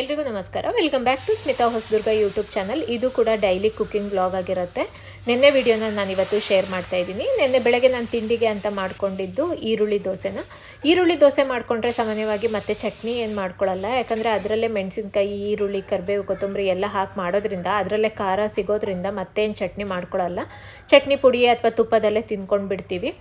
ಎಲ್ರಿಗೂ ನಮಸ್ಕಾರ. Welcome back to Smita Hosadurga YouTube channel ಇದು ಕೂಡ ಡೈಲಿ ಕುಕಿಂಗ್ ಬ್ಲಾಗ್ ಆಗಿರುತ್ತೆ. ನಿನ್ನೆ ವಿಡಿಯೋನ ನಾನು ಇವತ್ತು ಶೇರ್ ಮಾಡ್ತಾ ಇದ್ದೀನಿ. ನಿನ್ನೆ ಬೆಳಗ್ಗೆ ನಾನು ತಿಂಡಿಗೆ ಅಂತ ಮಾಡ್ಕೊಂಡಿದ್ದು ಈರುಳ್ಳಿ ದೋಸೆನ. ಈರುಳ್ಳಿ ದೋಸೆ ಮಾಡಿಕೊಂಡ್ರೆ ಸಾಮಾನ್ಯವಾಗಿ ಮತ್ತೆ ಚಟ್ನಿ ಏನು ಮಾಡ್ಕೊಳ್ಳಲ್ಲ ಯಾಕಂದರೆ ಅದರಲ್ಲೇ ಮೆಣಸಿನ್ಕಾಯಿ, ಈರುಳ್ಳಿ, ಕರಿಬೇವು, ಕೊತ್ತಂಬರಿ ಎಲ್ಲ ಹಾಕಿ ಮಾಡೋದ್ರಿಂದ, ಅದರಲ್ಲೇ ಖಾರ ಸಿಗೋದ್ರಿಂದ ಮತ್ತೇನು ಚಟ್ನಿ ಮಾಡ್ಕೊಳ್ಳಲ್ಲ ಚಟ್ನಿ ಪುಡಿ ಅಥವಾ ತುಪ್ಪದಲ್ಲೇ ತಿಂದ್ಕೊಂಡು ಬಿಡ್ತೀವಿ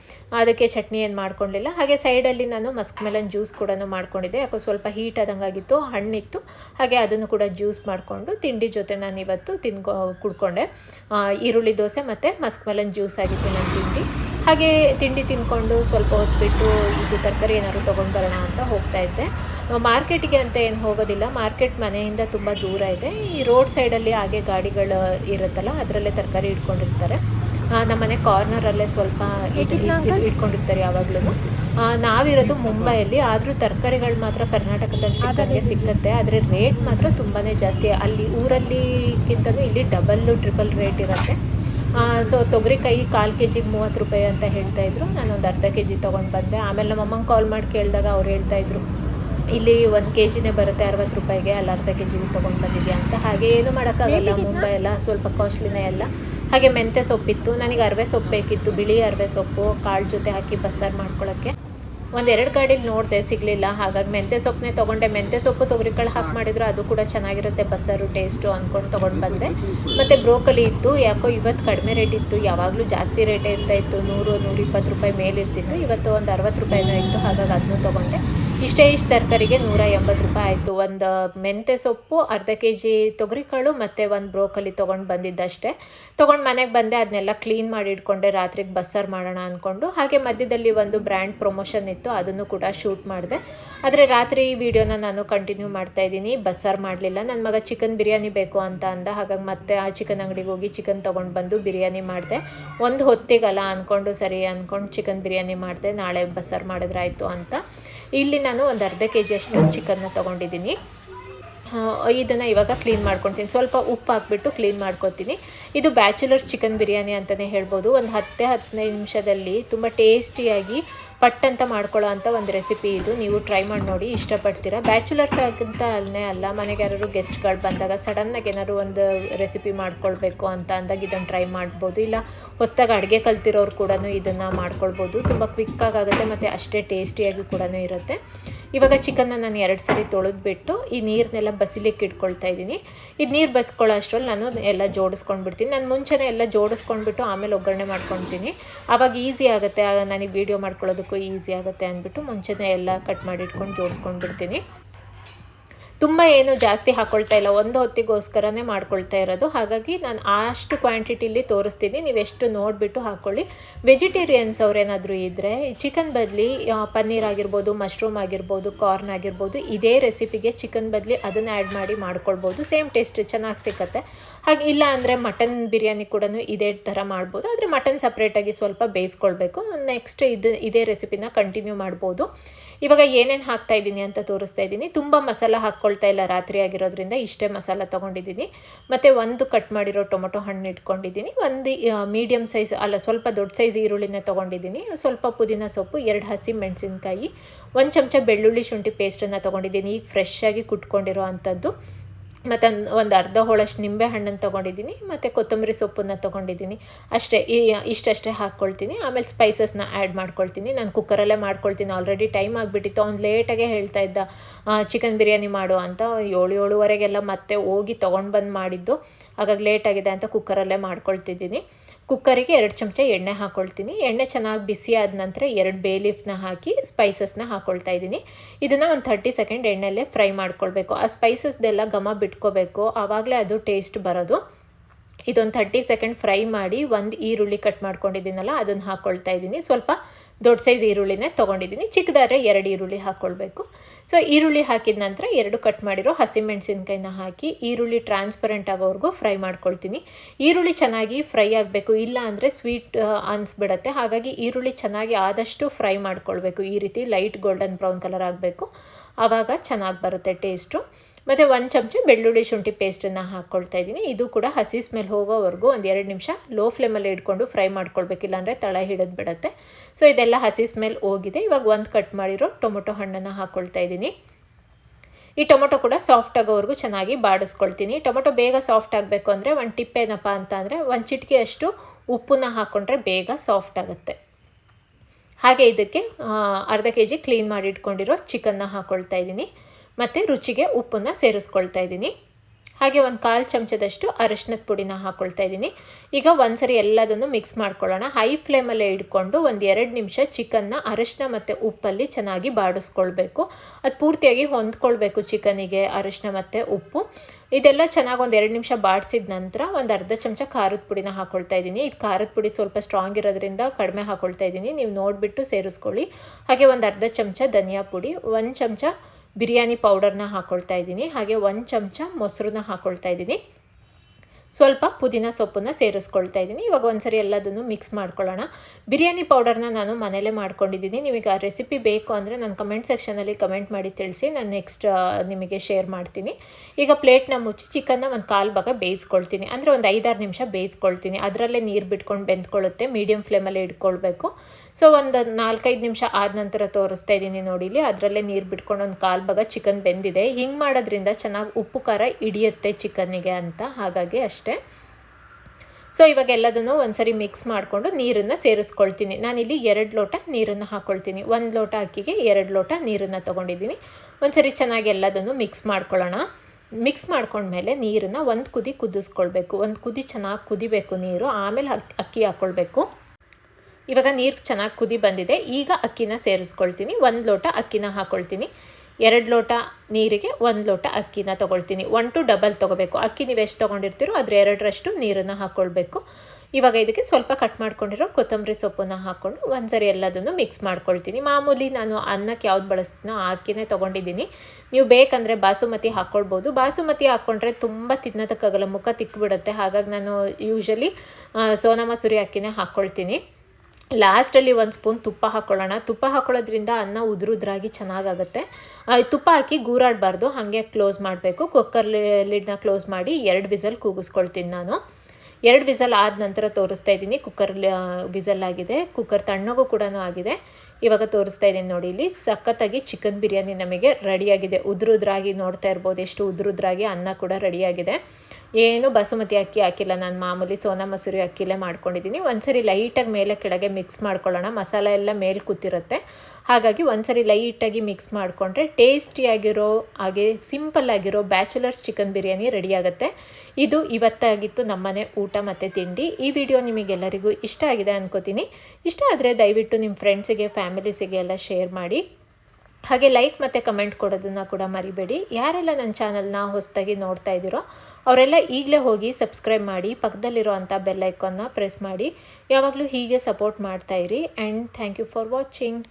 ಅದಕ್ಕೆ ಚಟ್ನಿ ಏನು ಮಾಡ್ಕೊಂಡಿಲ್ಲ. ಹಾಗೆ ಸೈಡಲ್ಲಿ ನಾನು ಮಸ್ಕ್ ಮೆಲನ್ ಜ್ಯೂಸ್ ಕೂಡ ಮಾಡ್ಕೊಂಡಿದ್ದೆ. ಯಾಕೋ ಸ್ವಲ್ಪ ಹೀಟ್ ಆದಂಗಾಗಿತ್ತು, ಹಣ್ಣಿತ್ತು. ಹಾಗೆ ಅದನ್ನು ಕೂಡ ಜ್ಯೂಸ್ ಮಾಡಿಕೊಂಡು ತಿಂಡಿ ಜೊತೆ ನಾನು ಇವತ್ತು ತಿನ್ಕೊ ಕುಡ್ಕೊಂಡೆ. ಈರುಳ್ಳಿ ದೋಸೆ ಮತ್ತು ಮಸ್ಕ್ಮಲನ್ ಜ್ಯೂಸ್ ಆಗಿತ್ತು ನನ್ನ ತಿಂಡಿ. ಹಾಗೆ ತಿಂಡಿ ತಿನ್ಕೊಂಡು ಸ್ವಲ್ಪ ಹೊತ್ತು ಬಿಟ್ಟು ಇದು ತರಕಾರಿ ಏನಾದ್ರು ತೊಗೊಂಡು ಬರೋಣ ಅಂತ ಹೋಗ್ತಾ ಇದ್ದೆ. ಮಾರ್ಕೆಟಿಗೆ ಅಂತ ಏನು ಹೋಗೋದಿಲ್ಲ. ಮಾರ್ಕೆಟ್ ಮನೆಯಿಂದ ತುಂಬ ದೂರ ಇದೆ. ಈ ರೋಡ್ ಸೈಡಲ್ಲಿ ಹಾಗೆ ಗಾಡಿಗಳು ಇರುತ್ತಲ್ಲ ಅದರಲ್ಲೇ ತರಕಾರಿ ಇಟ್ಕೊಂಡಿರ್ತಾರೆ. ಆ, ನಮ್ಮ ಮನೆ ಕಾರ್ನರಲ್ಲೇ ಸ್ವಲ್ಪ ಇಟ್- ಇಟ್- ಇಟ್ಕೊಂಡಿರ್ತಾರೆ ಯಾವಾಗಲೂ. ನಾವಿರೋದು ಮುಂಬೈಯಲ್ಲಿ. ಆದರೂ ತರಕಾರಿಗಳು ಮಾತ್ರ ಕರ್ನಾಟಕದಲ್ಲಿ ಸಿಕ್ಕಂಗೆ ಸಿಕ್ಕತ್ತೆ. ಆದರೆ ರೇಟ್ ಮಾತ್ರ ತುಂಬಾ ಜಾಸ್ತಿ. ಅಲ್ಲಿ ಊರಲ್ಲಿಗಿಂತಲೂ ಇಲ್ಲಿ ಡಬಲ್ಲು ಟ್ರಿಪಲ್ ರೇಟ್ ಇರುತ್ತೆ. ಸೊ ತೊಗರಿಕಾಯಿ ಕಾಲು ಕೆ ಜಿಗೆ ಮೂವತ್ತು ರೂಪಾಯಿ ಅಂತ ಹೇಳ್ತಾ ಇದ್ರು. ನಾನು ಒಂದು ಅರ್ಧ ಕೆ ಜಿ ತೊಗೊಂಡು ಬಂದೆ. ಆಮೇಲೆ ನಮ್ಮ ಅಮ್ಮಂಗೆ ಕಾಲ್ ಮಾಡಿ ಕೇಳಿದಾಗ ಅವ್ರು ಹೇಳ್ತಾ ಇದ್ರು ಇಲ್ಲಿ ಒಂದು ಕೆ ಜಿನೇ ಬರುತ್ತೆ ಅರವತ್ತು ರೂಪಾಯಿಗೆ ಅಲ್ಲಿ ಅರ್ಧ ಕೆ ಜಿಗೆ ತೊಗೊಂಡು ಬಂದಿದ್ಯಾ ಅಂತ. ಹಾಗೆ ಏನು ಮಾಡೋಕ್ಕಾಗಲ್ಲ ಮುಂಬೈ ಎಲ್ಲ ಸ್ವಲ್ಪ ಕಾಸ್ಟ್ಲಿನೇ ಎಲ್ಲ. ಹಾಗೆ ಮೆಂತ್ಯ ಸೊಪ್ಪಿತ್ತು. ನನಗೆ ಅರವೆ ಸೊಪ್ಪು ಬೇಕಿತ್ತು ಬಿಳಿ ಅರವೆ ಸೊಪ್ಪು ಕಾಳು ಜೊತೆ ಹಾಕಿ ಬಸ್ಸಾರು ಮಾಡ್ಕೊಳ್ಳೋಕ್ಕೆ ಒಂದೆರಡು ಗಾಡೀಲಿ ನೋಡಿದೆ ಸಿಗಲಿಲ್ಲ. ಹಾಗಾಗಿ ಮೆಂತ್ಯ ಸೊಪ್ಪನ್ನೇ ತೊಗೊಂಡೆ. ಮೆಂತ್ಯ ಸೊಪ್ಪು ತೊಗರಿಕಾಳು ಹಾಕಿ ಮಾಡಿದ್ರು, ಅದು ಕೂಡ ಚೆನ್ನಾಗಿರುತ್ತೆ ಬಸ್ಸಾರು, ಟೇಸ್ಟು ಅಂದ್ಕೊಂಡು ತೊಗೊಂಡು ಬಂದೆ. ಮತ್ತು ಬ್ರೋಕಲಿ ಇತ್ತು, ಯಾಕೋ ಇವತ್ತು ಕಡಿಮೆ ರೇಟ್ ಇತ್ತು. ಯಾವಾಗಲೂ ಜಾಸ್ತಿ ರೇಟೇ ಇರ್ತಾ ಇತ್ತು. ನೂರು, ನೂರಿಪ್ಪತ್ತು ರೂಪಾಯಿ ಮೇಲಿರ್ತಿತ್ತು ಇವತ್ತು ಒಂದು ಅರವತ್ತು ರೂಪಾಯಿನೂ ಇತ್ತು. ಹಾಗಾಗಿ ಅದನ್ನು ತೊಗೊಂಡೆ. ಇಷ್ಟೇ ಇಷ್ಟು ತರಕಾರಿಗೆ ನೂರ ಎಂಬತ್ತು ರೂಪಾಯಿ ಆಯಿತು. ಒಂದು ಮೆಂತ್ಯ ಸೊಪ್ಪು, ಅರ್ಧ ಕೆ ಜಿ ತೊಗರಿಕಾಳು ಮತ್ತು ಒಂದು ಬ್ರೋಕಲಿ ತೊಗೊಂಡು ಬಂದಿದ್ದಷ್ಟೇ. ತೊಗೊಂಡು ಮನೆಗೆ ಬಂದೆ ಅದನ್ನೆಲ್ಲ ಕ್ಲೀನ್ ಮಾಡಿ ಇಟ್ಕೊಂಡೆ, ರಾತ್ರಿಗೆ ಬಸ್ಸಾರು ಮಾಡೋಣ ಅಂದ್ಕೊಂಡು ಹಾಗೆ ಮಧ್ಯದಲ್ಲಿ ಒಂದು ಬ್ರ್ಯಾಂಡ್ ಪ್ರಮೋಷನ್ ಇತ್ತು, ಅದನ್ನು ಕೂಡ ಶೂಟ್ ಮಾಡಿದೆ. ಆದರೆ ರಾತ್ರಿ ಈ ವಿಡಿಯೋನ ನಾನು ಕಂಟಿನ್ಯೂ ಮಾಡ್ತಾ ಇದ್ದೀನಿ. ಬಸ್ಸಾರು ಮಾಡಲಿಲ್ಲ. ನನ್ನ ಮಗ ಚಿಕನ್ ಬಿರಿಯಾನಿ ಬೇಕು ಅಂತ ಅಂದ. ಹಾಗಾಗಿ ಮತ್ತೆ ಆ ಚಿಕನ್ ಅಂಗಡಿಗೆ ಹೋಗಿ ಚಿಕನ್ ತೊಗೊಂಡು ಬಂದು ಬಿರಿಯಾನಿ ಮಾಡಿದೆ. ಒಂದು ಹೊತ್ತಿಗಲ್ಲ ಅಂದ್ಕೊಂಡು ಸರಿ ಅಂದ್ಕೊಂಡು ಚಿಕನ್ ಬಿರಿಯಾನಿ ಮಾಡಿದೆ. ನಾಳೆ ಬಸ್ಸಾರು ಮಾಡಿದ್ರಾಯ್ತು ಅಂತ. ಇಲ್ಲಿ ನಾನು ಒಂದು ಅರ್ಧ ಕೆ ಜಿ ಅಷ್ಟು ಚಿಕನ್ನ ತೊಗೊಂಡಿದ್ದೀನಿ. ಇದನ್ನು ಇವಾಗ ಕ್ಲೀನ್ ಮಾಡ್ಕೊತೀನಿ ಸ್ವಲ್ಪ ಉಪ್ಪು ಹಾಕ್ಬಿಟ್ಟು ಕ್ಲೀನ್ ಮಾಡ್ಕೊತೀನಿ ಇದು ಬ್ಯಾಚುಲರ್ಸ್ ಚಿಕನ್ ಬಿರಿಯಾನಿ ಅಂತಲೇ ಹೇಳ್ಬೋದು. ಒಂದು ಹತ್ತೇ ಹದಿನೈದು ನಿಮಿಷದಲ್ಲಿ ತುಂಬ ಟೇಸ್ಟಿಯಾಗಿ ಪಟ್ ಅಂತ ಮಾಡ್ಕೊಳ್ಳೋ ಅಂತ ಒಂದು ರೆಸಿಪಿ ಇದು. ನೀವು ಟ್ರೈ ಮಾಡಿ ನೋಡಿ, ಇಷ್ಟಪಡ್ತೀರಾ? ಬ್ಯಾಚುಲರ್ಸ್ ಅಂತ ಅಲ್ಲೇ ಅಲ್ಲ, ಮನೆಗೆ ಯಾರು ಗೆಸ್ಟ್ಗಳು ಬಂದಾಗ ಸಡನ್ನಾಗಿ ಏನಾದ್ರು ಒಂದು ರೆಸಿಪಿ ಮಾಡ್ಕೊಳ್ಬೇಕು ಅಂತ ಅಂದಾಗ ಇದನ್ನು ಟ್ರೈ ಮಾಡ್ಬೋದು. ಇಲ್ಲ, ಹೊಸ್ದಾಗಿ ಅಡುಗೆ ಕಲ್ತಿರೋರು ಕೂಡ ಇದನ್ನು ಮಾಡ್ಕೊಳ್ಬೋದು. ತುಂಬ ಕ್ವಿಕ್ಕಾಗುತ್ತೆ ಮತ್ತು ಅಷ್ಟೇ ಟೇಸ್ಟಿಯಾಗಿ ಕೂಡ ಇರುತ್ತೆ. ಇವಾಗ ಚಿಕನ್ನ ನಾನು ಎರಡು ಸರಿ ತೊಳೆದ್ಬಿಟ್ಟು ಈ ನೀರನ್ನೆಲ್ಲ ಬಸಿಲಿಕ್ಕೆ ಇಟ್ಕೊಳ್ತಾ ಇದ್ದೀನಿ. ಇದು ನೀರು ಬಸ್ಕೊಳ್ಳೋ ಅಷ್ಟರಲ್ಲಿ ನಾನು ಎಲ್ಲ ಜೋಡಿಸ್ಕೊಂಡ್ಬಿಡ್ತೀನಿ. ನಾನು ಮುಂಚೆನೇ ಎಲ್ಲ ಜೋಡಿಸ್ಕೊಂಡ್ಬಿಟ್ಟು ಆಮೇಲೆ ಒಗ್ಗರಣೆ ಮಾಡ್ಕೊತೀನಿ. ಆವಾಗ ಈಸಿ ಆಗುತ್ತೆ ಆಗ ನನಗೆ ವೀಡಿಯೋ ಮಾಡ್ಕೊಳ್ಳೋದಕ್ಕೂ ಈಸಿ ಆಗುತ್ತೆ ಅಂದ್ಬಿಟ್ಟು ಮುಂಚೆನೇ ಎಲ್ಲ ಕಟ್ ಮಾಡಿ ಇಟ್ಕೊಂಡು ಜೋಡಿಸ್ಕೊಂಡ್ಬಿಡ್ತೀನಿ. ತುಂಬ ಏನು ಜಾಸ್ತಿ ಹಾಕ್ಕೊಳ್ತಾ ಇಲ್ಲ. ಒಂದು ಹೊತ್ತಿಗೋಸ್ಕರನೇ ಮಾಡ್ಕೊಳ್ತಾ ಇರೋದು. ಹಾಗಾಗಿ ನಾನು ಅಷ್ಟು ಕ್ವಾಂಟಿಟಿಲಿ ತೋರಿಸ್ತೀನಿ. ನೀವು ಎಷ್ಟು ನೋಡಿಬಿಟ್ಟು ಹಾಕ್ಕೊಳ್ಳಿ ವೆಜಿಟೇರಿಯನ್ಸ್ ಅವರೇನಾದರೂ ಇದ್ದರೆ ಚಿಕನ್ ಬದಲಿ ಪನ್ನೀರ್ ಆಗಿರ್ಬೋದು ಮಶ್ರೂಮ್ ಆಗಿರ್ಬೋದು ಕಾರ್ನ್ ಆಗಿರ್ಬೋದು, ಇದೇ ರೆಸಿಪಿಗೆ ಚಿಕನ್ ಬದಲಿ ಅದನ್ನು ಆ್ಯಡ್ ಮಾಡಿ ಮಾಡ್ಕೊಳ್ಬೋದು. ಸೇಮ್ ಟೇಸ್ಟ್ ಚೆನ್ನಾಗಿ ಸಿಕ್ಕತ್ತೆ. ಹಾಗೆ ಇಲ್ಲ ಅಂದರೆ ಮಟನ್ ಬಿರಿಯಾನಿ ಕೂಡ ಇದೇ ಥರ ಮಾಡ್ಬೋದು. ಆದರೆ ಮಟನ್ ಸಪ್ರೇಟಾಗಿ ಸ್ವಲ್ಪ ಬೇಯಿಸ್ಕೊಳ್ಬೇಕು. ನೆಕ್ಸ್ಟ್ ಇದು, ಇದೇ ರೆಸಿಪಿನ ಕಂಟಿನ್ಯೂ ಮಾಡ್ಬೋದು. ಇವಾಗ ಏನೇನು ಹಾಕ್ತಾ ಇದ್ದೀನಿ ಅಂತ ತೋರಿಸ್ತಾ ಇದ್ದೀನಿ. ತುಂಬ ಮಸಾಲ ಹಾಕ್ಕೊಳ್ತಾ ಇಲ್ಲ ರಾತ್ರಿ ಆಗಿರೋದ್ರಿಂದ ಇಷ್ಟೇ ಮಸಾಲ ತೊಗೊಂಡಿದ್ದೀನಿ. ಮತ್ತು ಒಂದು ಕಟ್ ಮಾಡಿರೋ ಟೊಮೊಟೊ ಹಣ್ಣು ಇಟ್ಕೊಂಡಿದ್ದೀನಿ. ಒಂದು ಮೀಡಿಯಮ್ ಸೈಜ್ ಅಲ್ಲ, ಸ್ವಲ್ಪ ದೊಡ್ಡ ಸೈಜ್ ಈರುಳ್ಳಿನೇ ತೊಗೊಂಡಿದ್ದೀನಿ. ಸ್ವಲ್ಪ ಪುದೀನ ಸೊಪ್ಪು, ಎರಡು ಹಸಿ ಮೆಣಸಿನ್ಕಾಯಿ, ಒಂದು ಚಮಚ ಬೆಳ್ಳುಳ್ಳಿ ಶುಂಠಿ ಪೇಸ್ಟನ್ನು ತೊಗೊಂಡಿದ್ದೀನಿ. ಈಗ ಫ್ರೆಶ್ ಆಗಿ ಕುಟ್ಕೊಂಡಿರೋ ಅಂಥದ್ದು. ಮತ್ತು ಒಂದು ಅರ್ಧ ಹೋಳಷ್ಟು ನಿಂಬೆ ಹಣ್ಣನ್ನು ತೊಗೊಂಡಿದ್ದೀನಿ, ಮತ್ತು ಕೊತ್ತಂಬರಿ ಸೊಪ್ಪನ್ನು ತೊಗೊಂಡಿದ್ದೀನಿ. ಅಷ್ಟೇ, ಈ ಇಷ್ಟಷ್ಟೇ ಹಾಕ್ಕೊಳ್ತೀನಿ. ಆಮೇಲೆ ಸ್ಪೈಸಸ್ನ ಆ್ಯಡ್ ಮಾಡ್ಕೊಳ್ತೀನಿ. ನಾನು ಕುಕ್ಕರಲ್ಲೇ ಮಾಡ್ಕೊಳ್ತೀನಿ. ಆಲ್ರೆಡಿ ಟೈಮ್ ಆಗಿಬಿಟ್ಟಿತ್ತು. ಅವ್ನು ಲೇಟಾಗೆ ಹೇಳ್ತಾ ಇದ್ದ ಚಿಕನ್ ಬಿರಿಯಾನಿ ಮಾಡು ಅಂತ ಏಳು ಏಳುವರೆಗೆಲ್ಲ ಮತ್ತೆ ಹೋಗಿ ತೊಗೊಂಡು ಬಂದು ಮಾಡಿದ್ದು. ಹಾಗಾಗಿ ಲೇಟಾಗಿದೆ ಅಂತ ಕುಕ್ಕರಲ್ಲೇ ಮಾಡ್ಕೊಳ್ತಿದ್ದೀನಿ. ಕುಕ್ಕರಿಗೆ ಎರಡು ಚಮಚ ಎಣ್ಣೆ ಹಾಕ್ಕೊಳ್ತೀನಿ ಎಣ್ಣೆ ಚೆನ್ನಾಗಿ ಬಿಸಿ ಆದ ನಂತರ ಎರಡು ಬೇ ಲೀಫ್ನ ಹಾಕಿ ಸ್ಪೈಸಸ್ನ ಹಾಕ್ಕೊಳ್ತಾ ಇದ್ದೀನಿ. ಇದನ್ನು ಒಂದು ಥರ್ಟಿ ಸೆಕೆಂಡ್ ಎಣ್ಣೆಲ್ಲೇ ಫ್ರೈ ಮಾಡ್ಕೊಳ್ಬೇಕು. ಆ ಸ್ಪೈಸಸ್ದೆಲ್ಲ ಘಮ ಬಿಟ್ಕೋಬೇಕು. ಆವಾಗಲೇ ಅದು ಟೇಸ್ಟ್ ಬರೋದು. ಇದೊಂದು ಥರ್ಟಿ ಸೆಕೆಂಡ್ ಫ್ರೈ ಮಾಡಿ ಒಂದು ಈರುಳ್ಳಿ ಕಟ್ ಮಾಡ್ಕೊಂಡಿದ್ದೀನಲ್ಲ, ಅದನ್ನು ಹಾಕ್ಕೊಳ್ತಾ ಇದ್ದೀನಿ. ಸ್ವಲ್ಪ ದೊಡ್ಡ ಸೈಜ್ ಈರುಳ್ಳಿನೇ ತೊಗೊಂಡಿದ್ದೀನಿ. ಚಿಕ್ಕದಾದ್ರೆ ಎರಡು ಈರುಳ್ಳಿ ಹಾಕ್ಕೊಳ್ಬೇಕು ಸೊ ಈರುಳ್ಳಿ ಹಾಕಿದ ನಂತರ ಎರಡು ಕಟ್ ಮಾಡಿರೋ ಹಸಿಮೆಣಸಿನ್ಕಾಯಿನ ಹಾಕಿ ಈರುಳ್ಳಿ ಟ್ರಾನ್ಸ್ಪರೆಂಟ್ ಆಗೋವರೆಗೂ ಫ್ರೈ ಮಾಡ್ಕೊಳ್ತೀನಿ. ಈರುಳ್ಳಿ ಚೆನ್ನಾಗಿ ಫ್ರೈ ಆಗಬೇಕು, ಇಲ್ಲ ಅಂದರೆ ಸ್ವೀಟ್ ಅನಿಸ್ಬಿಡತ್ತೆ. ಹಾಗಾಗಿ ಈರುಳ್ಳಿ ಚೆನ್ನಾಗಿ ಆದಷ್ಟು ಫ್ರೈ ಮಾಡ್ಕೊಳ್ಬೇಕು. ಈ ರೀತಿ ಲೈಟ್ ಗೋಲ್ಡನ್ ಬ್ರೌನ್ ಕಲರ್ ಆಗಬೇಕು. ಆವಾಗ ಚೆನ್ನಾಗಿ ಬರುತ್ತೆ ಟೇಸ್ಟು ಮತ್ತು ಒಂದು ಚಮಚ ಬೆಳ್ಳುಳ್ಳಿ ಶುಂಠಿ ಪೇಸ್ಟನ್ನು ಹಾಕ್ಕೊಳ್ತಾ ಇದ್ದೀನಿ. ಇದು ಕೂಡ ಹಸಿ ಸ್ಮೆಲ್ ಹೋಗೋವರೆಗೂ ಒಂದು ಎರಡು ನಿಮಿಷ ಲೋ ಫ್ಲೇಮಲ್ಲಿ ಇಟ್ಕೊಂಡು ಫ್ರೈ ಮಾಡ್ಕೊಳ್ಬೇಕಿಲ್ಲ ಅಂದರೆ ತಳ ಹಿಡಿದು ಬಿಡುತ್ತೆ. ಸೊ ಇದೆಲ್ಲ ಹಸಿ ಸ್ಮೆಲ್ ಹೋಗಿದೆ. ಇವಾಗ ಒಂದು ಕಟ್ ಮಾಡಿರೋ ಟೊಮೊಟೊ ಹಣ್ಣನ್ನು ಹಾಕ್ಕೊಳ್ತಾ ಇದ್ದೀನಿ. ಈ ಟೊಮೊಟೊ ಕೂಡ ಸಾಫ್ಟ್ ಆಗೋವರೆಗೂ ಚೆನ್ನಾಗಿ ಬಾಡಿಸ್ಕೊಳ್ತೀನಿ. ಟೊಮೊಟೊ ಬೇಗ ಸಾಫ್ಟ್ ಆಗಬೇಕು ಅಂದರೆ ಒಂದು ಟಿಪ್ ಏನಪ್ಪ ಅಂತ ಅಂದರೆ ಒಂದು ಚಿಟಿಕೆಯಷ್ಟು ಉಪ್ಪನ್ನ ಹಾಕ್ಕೊಂಡ್ರೆ ಬೇಗ ಸಾಫ್ಟ್ ಆಗುತ್ತೆ. ಹಾಗೆ ಇದಕ್ಕೆ ಅರ್ಧ ಕೆ ಜಿ ಕ್ಲೀನ್ ಮಾಡಿ ಇಟ್ಕೊಂಡಿರೋ ಚಿಕನ್ನ ಹಾಕ್ಕೊಳ್ತಾ ಇದ್ದೀನಿ. ಮತ್ತು ರುಚಿಗೆ ಉಪ್ಪನ್ನು ಸೇರಿಸ್ಕೊಳ್ತಾ ಇದ್ದೀನಿ. ಹಾಗೆ ಒಂದು ಕಾಲು ಚಮಚದಷ್ಟು ಅರಶಿನದ ಪುಡಿನ ಹಾಕ್ಕೊಳ್ತಾ ಇದ್ದೀನಿ. ಈಗ ಒಂದ್ಸರಿ ಎಲ್ಲದನ್ನು ಮಿಕ್ಸ್ ಮಾಡ್ಕೊಳ್ಳೋಣ. ಹೈ ಫ್ಲೇಮಲ್ಲೇ ಇಟ್ಕೊಂಡು ಒಂದು ಎರಡು ನಿಮಿಷ ಚಿಕನ್ನ ಅರಿಶಿನ ಮತ್ತು ಉಪ್ಪಲ್ಲಿ ಚೆನ್ನಾಗಿ ಬಾಡಿಸ್ಕೊಳ್ಬೇಕು. ಅದು ಪೂರ್ತಿಯಾಗಿ ಹೊಂದ್ಕೊಳ್ಬೇಕು ಚಿಕನಿಗೆ ಅರಿಶಿನ ಮತ್ತು ಉಪ್ಪು. ಇದೆಲ್ಲ ಚೆನ್ನಾಗಿ ಒಂದು ಎರಡು ನಿಮಿಷ ಬಾಡಿಸಿದ ನಂತರ ಒಂದು ಅರ್ಧ ಚಮಚ ಖಾರದ ಪುಡಿನ ಹಾಕ್ಕೊಳ್ತಾ ಇದ್ದೀನಿ. ಇದು ಖಾರದ ಪುಡಿ ಸ್ವಲ್ಪ ಸ್ಟ್ರಾಂಗ್ ಇರೋದ್ರಿಂದ ಕಡಿಮೆ ಹಾಕ್ಕೊಳ್ತಾ ಇದ್ದೀನಿ. ನೀವು ನೋಡಿಬಿಟ್ಟು ಸೇರಿಸ್ಕೊಳ್ಳಿ. ಹಾಗೆ ಒಂದು ಅರ್ಧ ಚಮಚ ಧನಿಯಾ ಪುಡಿ, ಒಂದು ಚಮಚ ಬಿರಿಯಾನಿ ಪೌಡರ್ನ ಹಾಕ್ಕೊಳ್ತಾ ಇದ್ದೀನಿ. ಹಾಗೆ ಒಂದು ಚಮಚ ಮೊಸರನ್ನ ಹಾಕ್ಕೊಳ್ತಾ ಇದ್ದೀನಿ. ಸ್ವಲ್ಪ ಪುದೀನ ಸೊಪ್ಪನ್ನು ಸೇರಿಸ್ಕೊಳ್ತಾ ಇದ್ದೀನಿ. ಇವಾಗ ಒಂದ್ಸರಿ ಎಲ್ಲದನ್ನು ಮಿಕ್ಸ್ ಮಾಡ್ಕೊಳ್ಳೋಣ. ಬಿರಿಯಾನಿ ಪೌಡರ್ನ ನಾನು ಮನೇಲೇ ಮಾಡ್ಕೊಂಡಿದ್ದೀನಿ. ನಿಮಗೆ ಆ ರೆಸಿಪಿ ಬೇಕು ಅಂದರೆ ನಾನು ಕಮೆಂಟ್ ಸೆಕ್ಷನಲ್ಲಿ ಕಮೆಂಟ್ ಮಾಡಿ ತಿಳಿಸಿ. ನಾನು ನೆಕ್ಸ್ಟ್ ನಿಮಗೆ ಶೇರ್ ಮಾಡ್ತೀನಿ. ಈಗ ಪ್ಲೇಟ್ನ ಮುಚ್ಚಿ ಚಿಕನ್ನ ಒಂದು ಕಾಲು ಭಾಗ ಬೇಯಿಸ್ಕೊಳ್ತೀನಿ. ಅಂದರೆ ಒಂದು ಐದಾರು ನಿಮಿಷ ಬೇಯಿಸ್ಕೊಳ್ತೀನಿ. ಅದರಲ್ಲೇ ನೀರು ಬಿಟ್ಕೊಂಡು ಬೆಂದ್ಕೊಳ್ಳುತ್ತೆ. ಮೀಡಿಯಮ್ ಫ್ಲೇಮಲ್ಲೇ ಇಟ್ಕೊಳ್ಬೇಕು. ಸೊ ಒಂದು ನಾಲ್ಕೈದು ನಿಮಿಷ ಆದ ನಂತರ ತೋರಿಸ್ತಾ ಇದ್ದೀನಿ ನೋಡಿ ಇಲ್ಲಿ. ಅದರಲ್ಲೇ ನೀರು ಬಿಟ್ಕೊಂಡು ಒಂದು ಕಾಲು ಭಾಗ ಚಿಕನ್ ಬೆಂದಿದೆ. ಹಿಂಗೆ ಮಾಡೋದ್ರಿಂದ ಚೆನ್ನಾಗಿ ಉಪ್ಪು ಖಾರ ಹಿಡಿಯುತ್ತೆ ಚಿಕನ್ನಿಗೆ ಅಂತ. ಹಾಗಾಗಿ ಅಷ್ಟೇ. ಸೊ ಇವಾಗ ಎಲ್ಲದನ್ನು ಒಂದ್ಸರಿ ಮಿಕ್ಸ್ ಮಾಡಿಕೊಂಡು ನೀರನ್ನು ಸೇರಿಸ್ಕೊಳ್ತೀನಿ. ನಾನಿಲ್ಲಿ ಎರಡು ಲೋಟ ನೀರನ್ನು ಹಾಕ್ಕೊಳ್ತೀನಿ ಒಂದು ಲೋಟ ಅಕ್ಕಿಗೆ ಎರಡು ಲೋಟ ನೀರನ್ನು ತೊಗೊಂಡಿದ್ದೀನಿ. ಒಂದ್ಸರಿ ಚೆನ್ನಾಗಿ ಎಲ್ಲದನ್ನು ಮಿಕ್ಸ್ ಮಾಡ್ಕೊಳ್ಳೋಣ. ಮಿಕ್ಸ್ ಮಾಡ್ಕೊಂಡ್ಮೇಲೆ ನೀರನ್ನು ಒಂದು ಕುದಿ ಕುದಿಸ್ಕೊಳ್ಬೇಕು. ಒಂದು ಕುದಿ ಚೆನ್ನಾಗಿ ಕುದಿಬೇಕು ನೀರು. ಆಮೇಲೆ ಅಕ್ಕಿ ಹಾಕ್ಕೊಳ್ಬೇಕು ಇವಾಗ ನೀರು ಚೆನ್ನಾಗಿ ಕುದಿ ಬಂದಿದೆ. ಈಗ ಅಕ್ಕಿನ ಸೇರಿಸ್ಕೊಳ್ತೀನಿ. ಒಂದು ಲೋಟ ಅಕ್ಕಿನ ಹಾಕ್ಕೊಳ್ತೀನಿ ಎರಡು ಲೋಟ ನೀರಿಗೆ ಒಂದು ಲೋಟ ಅಕ್ಕಿನ ತೊಗೊಳ್ತೀನಿ. ಒನ್ ಟು ಡಬಲ್ ತೊಗೋಬೇಕು. ಅಕ್ಕಿ ನೀವು ಎಷ್ಟು ತೊಗೊಂಡಿರ್ತೀರೋ ಅದ್ರ ಎರಡರಷ್ಟು ನೀರನ್ನು ಹಾಕ್ಕೊಳ್ಬೇಕು ಇವಾಗ ಇದಕ್ಕೆ ಸ್ವಲ್ಪ ಕಟ್ ಮಾಡ್ಕೊಂಡಿರೋ ಕೊತ್ತಂಬರಿ ಸೊಪ್ಪನ್ನು ಹಾಕ್ಕೊಂಡು ಒಂದ್ಸರಿ ಎಲ್ಲದನ್ನು ಮಿಕ್ಸ್ ಮಾಡ್ಕೊಳ್ತೀನಿ. ಮಾಮೂಲಿ ನಾನು ಅನ್ನಕ್ಕೆ ಯಾವ್ದು ಬಳಸ್ತೀನೋ ಆ ಅಕ್ಕಿನೇ ತೊಗೊಂಡಿದ್ದೀನಿ. ನೀವು ಬೇಕಂದರೆ ಬಾಸುಮತಿ ಹಾಕ್ಕೊಳ್ಬೋದು ಬಾಸುಮತಿ ಹಾಕ್ಕೊಂಡ್ರೆ ತುಂಬ ತಿನ್ನೋದಕ್ಕಾಗಲ್ಲ. ಮುಖ ತಿಕ್ಕಿಬಿಡುತ್ತೆ ಹಾಗಾಗಿ ನಾನು ಯೂಶಲಿ ಸೋನಾ ಮಸೂರಿ ಅಕ್ಕಿನೇ ಹಾಕ್ಕೊಳ್ತೀನಿ ಲಾಸ್ಟಲ್ಲಿ ಒಂದು ಸ್ಪೂನ್ ತುಪ್ಪ ಹಾಕ್ಕೊಳ್ಳೋಣ ತುಪ್ಪ ಹಾಕ್ಕೊಳ್ಳೋದ್ರಿಂದ ಅನ್ನ ಉದುರುದ್ರಾಗಿ ಚೆನ್ನಾಗಾಗುತ್ತೆ. ತುಪ್ಪ ಹಾಕಿ ಗೂರಾಡಬಾರ್ದು. ಹಾಗೆ ಕ್ಲೋಸ್ ಮಾಡಬೇಕು. ಕುಕ್ಕರ್ ಲಿಡ್ನ ಕ್ಲೋಸ್ ಮಾಡಿ ಎರಡು ವಿಸಲ್ ಕೂಗಿಸ್ಕೊಳ್ತೀನಿ ನಾನು. ಎರಡು ವಿಸಲ್ ಆದ ನಂತರ ತೋರಿಸ್ತಾ ಇದ್ದೀನಿ. ಕುಕ್ಕರ್ ವಿಸಲ್ ಆಗಿದೆ. ಕುಕ್ಕರ್ ತಣ್ಣಗೂ ಕೂಡ ಆಗಿದೆ. ಇವಾಗ ತೋರಿಸ್ತಾ ಇದ್ದೀನಿ ನೋಡಿ ಇಲ್ಲಿ. ಸಖತ್ತಾಗಿ ಚಿಕನ್ ಬಿರಿಯಾನಿ ನಮಗೆ ರೆಡಿಯಾಗಿದೆ ಉದುರುದ್ರಾಗಿ ನೋಡ್ತಾ ಇರ್ಬೋದು. ಎಷ್ಟು ಉದುರುದ್ರಾಗಿ ಅನ್ನ ಕೂಡ ರೆಡಿಯಾಗಿದೆ ಏನು ಬಸುಮತಿ ಅಕ್ಕಿ ಹಾಕಿಲ್ಲ, ನಾನು ಮಾಮೂಲಿ ಸೋನಾ ಮಸೂರಿ ಅಕ್ಕಿಲೇ ಮಾಡ್ಕೊಂಡಿದ್ದೀನಿ. ಒಂದ್ಸರಿ ಲೈಟಾಗಿ ಮೇಲೆ ಕೆಳಗೆ ಮಿಕ್ಸ್ ಮಾಡ್ಕೊಳ್ಳೋಣ. ಮಸಾಲೆ ಎಲ್ಲ ಮೇಲೆ ಕೂತಿರುತ್ತೆ. ಹಾಗಾಗಿ ಒಂದ್ಸರಿ ಲೈಟಾಗಿ ಮಿಕ್ಸ್ ಮಾಡಿಕೊಂಡ್ರೆ ಟೇಸ್ಟಿಯಾಗಿರೋ ಹಾಗೆ ಸಿಂಪಲ್ ಆಗಿರೋ ಬ್ಯಾಚುಲರ್ಸ್ ಚಿಕನ್ ಬಿರಿಯಾನಿ ರೆಡಿಯಾಗುತ್ತೆ ಇದು ಇವತ್ತಾಗಿತ್ತು ನಮ್ಮನೆ ಊಟ ಮತ್ತು ತಿಂಡಿ. ಈ ವಿಡಿಯೋ ನಿಮಗೆಲ್ಲರಿಗೂ ಇಷ್ಟ ಆಗಿದೆ ಅನ್ಕೋತೀನಿ. ಇಷ್ಟ ಆದರೆ ದಯವಿಟ್ಟು ನಿಮ್ಮ ಫ್ರೆಂಡ್ಸಿಗೆ ಫ್ಯಾಮಿಲೀಸಿಗೆ ಎಲ್ಲ ಶೇರ್ ಮಾಡಿ. ಹಾಗೆ ಲೈಕ್ ಮತ್ತು ಕಮೆಂಟ್ ಕೊಡೋದನ್ನು ಕೂಡ ಮರಿಬೇಡಿ. ಯಾರೆಲ್ಲ ನನ್ನ ಚಾನಲ್ನ ಹೊಸದಾಗಿ ನೋಡ್ತಾ ಇದ್ದೀರೋ, ಅವರೆಲ್ಲ ಈಗಲೇ ಹೋಗಿ ಸಬ್ಸ್ಕ್ರೈಬ್ ಮಾಡಿ, ಪಕ್ಕದಲ್ಲಿರೋ ಅಂಥ ಬೆಲ್ಲೈಕನ್ನ ಪ್ರೆಸ್ ಮಾಡಿ. ಯಾವಾಗಲೂ ಹೀಗೆ support ಮಾಡ್ತಾಯಿರಿ and thank you for watching